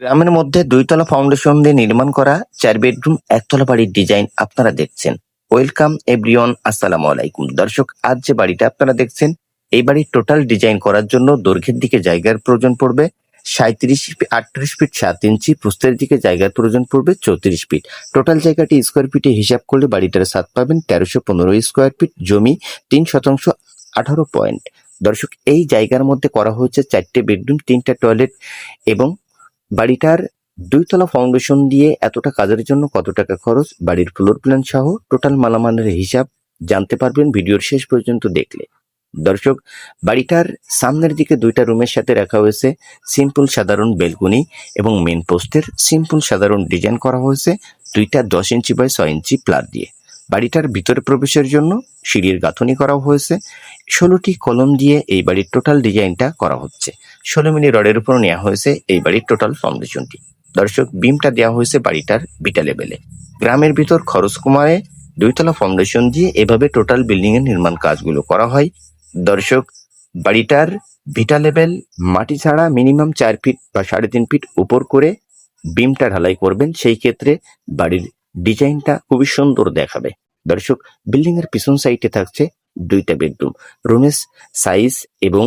গ্রামের মধ্যে দুইতলা ফাউন্ডেশন দিয়ে নির্মাণ করা চার বেডরুম একতলা বাড়ির ডিজাইন আপনারা দেখছেন। ওয়েলকাম এভরিওয়ান আসসালামু আলাইকুম। দর্শক, আজ যে বাড়িটা আপনারা দেখছেন, এই বাড়ির টোটাল ডিজাইন করার জন্য দৈর্ঘ্যের দিকে জায়গার প্রয়োজন পড়বে সাঁত্রিশ আটত্রিশ ফিট সাত ইঞ্চি প্রস্তের দিকে জায়গার প্রয়োজন পড়বে চৌত্রিশ ফিট। টোটাল জায়গাটি স্কোয়ার ফিটে হিসাব করলে বাড়িটার সাত পাবেন তেরোশো পনেরো স্কোয়ার ফিট জমি তিন শতাংশ, আঠারো পয়েন্ট দর্শক, এই জায়গার মধ্যে করা হয়েছে চারটে বেডরুম তিনটা টয়লেট এবং বাড়িটার দুইতলা ফাউন্ডেশন দিয়ে এতটা কাজের জন্য কত টাকা খরচ, বাড়ির ফ্লোর প্ল্যান সহ টোটাল মালামালের হিসাব জানতে পারবেন ভিডিওর শেষ পর্যন্ত দেখলে। দর্শক, বাড়িটার সামনের দিকে দুইটা রুমের সাথে রাখা হয়েছে সিম্পল সাধারণ বেলকুনি এবং মেন পোস্টের সিম্পল সাধারণ ডিজাইন করা হয়েছে দুইটা দশ ইঞ্চি বাই ছয় ইঞ্চি প্লার দিয়ে। বাড়িটার ভিতরে প্রবেশের জন্য সিঁড়ির গাঁথনি করা হয়েছে। ষোলোটি কলম দিয়ে এই বাড়ির টোটাল ডিজাইনটা করা হচ্ছে। ষোলো মিলি রডের উপর নেওয়া হয়েছে এই বাড়ির টোটাল ফাউন্ডেশনটি। দর্শক, বিমটা দেওয়া হয়েছে বাড়িটার বিটা লেভেলে। গ্রামের ভিতর খরচ কমায় দুইতলা ফাউন্ডেশন দিয়ে এভাবে টোটাল বিল্ডিং এর নির্মাণ কাজগুলো করা হয়। দর্শক, বাড়িটার ভিটা লেভেল মাটি ছাড়া মিনিমাম চার ফিট বা সাড়ে তিন ফিট উপর করে বিমটা ঢালাই করবেন। সেই ক্ষেত্রে বাড়ির ডিজাইনটা খুবই সুন্দর দেখাবে। দর্শক বিল্ডিং এর পিছন সাইডে থাকছে দুইটা বেডরুম। রুমের সাইজ এবং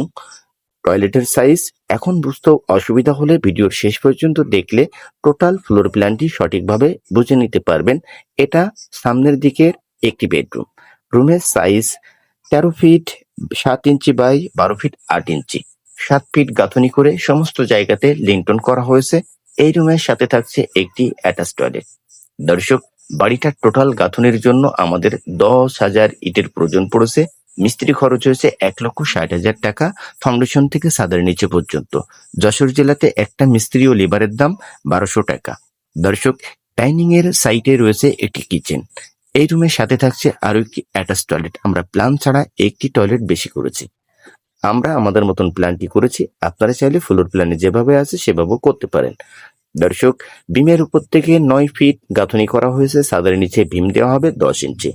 টয়লেটের সাইজ এখন বুঝতে অসুবিধা হলে ভিডিওর শেষ পর্যন্ত দেখলে টোটাল ফ্লোর প্ল্যানটি সঠিকভাবে বুঝে নিতে পারবেন। এটা সামনের দিকের একটি বেডরুম রুমের সাইজ তেরো ফিট সাত ইঞ্চি বাই বারো ফিট আট ইঞ্চি। সাত ফিট গাঁথনি করে সমস্ত জায়গাতে লিন্টন করা হয়েছে। এই রুমের সাথে থাকছে একটি অ্যাটাচ টয়লেট দর্শক, বাড়িটার টোটাল গাঁথনির জন্য আমাদের দশ হাজার ইটের প্রয়োজন পড়েছে। মিস্ত্রি খরচ হয়েছে এক লক্ষ ষাট হাজার টাকা ফাউন্ডেশন থেকে সাদের নিচে পর্যন্ত। যশোর জেলাতে একটা মিস্ত্রি ও লেবারের দাম বারোশো টাকা। দর্শক ডাইনিং এর সাইটে রয়েছে একটি কিচেন এই রুমের সাথে থাকছে আরও একটি অ্যাটাচ টয়লেট আমরা প্ল্যান ছাড়া একটি টয়লেট বেশি করেছি। আমরা আমাদের মতন প্ল্যানটি করেছি? আপনারা চাইলে ফ্লোর প্ল্যানে যেভাবে আছে সেভাবেও করতে পারেন। দর্শক বিমের উপর থেকে নয় ফিট গাঁথনি করা হয়েছে। সাদের নিচে ভীম দেওয়া হবে দশ ইঞ্চি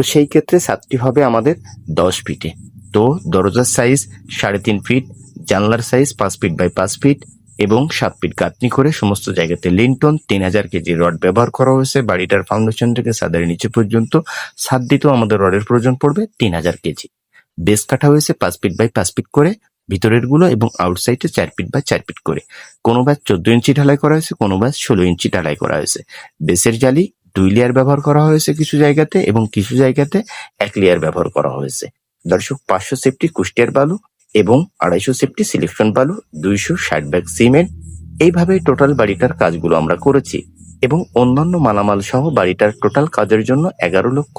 তো সেই ক্ষেত্রে ছাদটি হবে আমাদের দশ ফিটে তো দরজার সাইজ সাড়ে তিন ফিট জানলার সাইজ পাঁচ ফিট বাই পাঁচ ফিট এবং সাত ফিট গাঁথনি করে সমস্ত জায়গাতে লিন্টন তিন হাজার কেজি রড ব্যবহার করা হয়েছে। বাড়িটার ফাউন্ডেশন থেকে ছাদের নিচে পর্যন্ত ছাদ দিতেও আমাদের রডের প্রয়োজন পড়বে তিন হাজার কেজি বেস কাটা হয়েছে পাঁচ ফিট বাই পাঁচ ফিট করে ভিতরেরগুলো এবং আউটসাইডে চার ফিট বাই চার ফিট করে। কোনো ব্যাস চোদ্দ ইঞ্চি ঢালাই করা হয়েছে, কোনো ব্যাস ষোলো ইঞ্চি ঢালাই করা হয়েছে। বেসের জালি দুই লেয়ার ব্যবহার করা হয়েছে কিছু জায়গাতে এবং কিছু জায়গাতে এক লেয়ার ব্যবহার করা হয়েছে। দর্শক, পাঁচশো সেফটি কুষ্টিয়ার বালু এবং আড়াইশো সেফটি সিলেকশন বালু, দুইশো ষাট ব্যাগ সিমেন্ট এইভাবে টোটাল বাড়িটার কাজগুলো আমরা করেছি। এবং অন্যান্য মালামাল সহ বাড়িটার টোটাল কাজের জন্য এগারো লক্ষ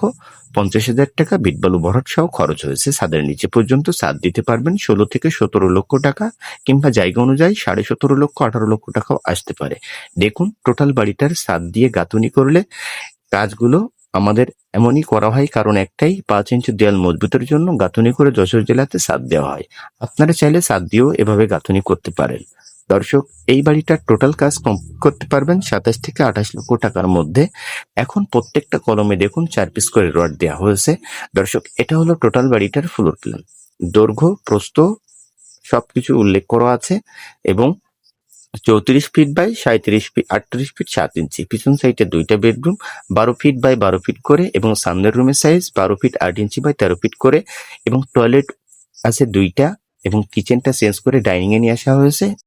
পঞ্চাশ হাজার টাকা বিটবালু ভরাট সহ খরচ হয়েছে। ছাদের নিচে পর্যন্ত ছাদ দিতে পারবেন ষোলো থেকে সতেরো লক্ষ টাকা কিংবা জায়গা অনুযায়ী সাড়ে সতেরো লক্ষ, আঠারো লক্ষ টাকাও আসতে পারে। দেখুন, টোটাল বাড়িটার ছাদ দিয়ে গাঁথুনি করলে কাজগুলো আমাদের এমনই করা হয়, কারণ একটাই পাঁচ ইঞ্চি দেয়াল মজবুতের জন্য গাঁথুনি করে যশোর জেলাতে সাদ দেওয়া হয়। আপনারা চাইলে সাদ দিয়েও এভাবে গাঁথুনি করতে পারেন। দর্শক, এই বাড়িটার টোটাল কাজ করতে পারবেন সাতাশ থেকে আঠাশ লক্ষ টাকার মধ্যে। এখন প্রত্যেকটা কলমে দেখুন চার পিস করে রড দেওয়া হয়েছে। দর্শক, এটা হলো টোটাল বাড়িটার ফ্লোর প্ল্যান দৈর্ঘ্য, প্রস্থ, সবকিছু উল্লেখ করা আছে এবং চৌত্রিশ ফিট বাই সাঁত্রিশ ফিট আটত্রিশ ফিট সাত ইঞ্চি পিছন সাইডে দুইটা বেডরুম বারো ফিট বাই বারো ফিট করে এবং সামনের রুমের সাইজ বারো ফিট আট ইঞ্চি বাই তেরো ফিট করে এবং টয়লেট আছে দুইটা এবং কিচেনটা চেঞ্জ করে ডাইনিং এ নিয়ে আসা হয়েছে।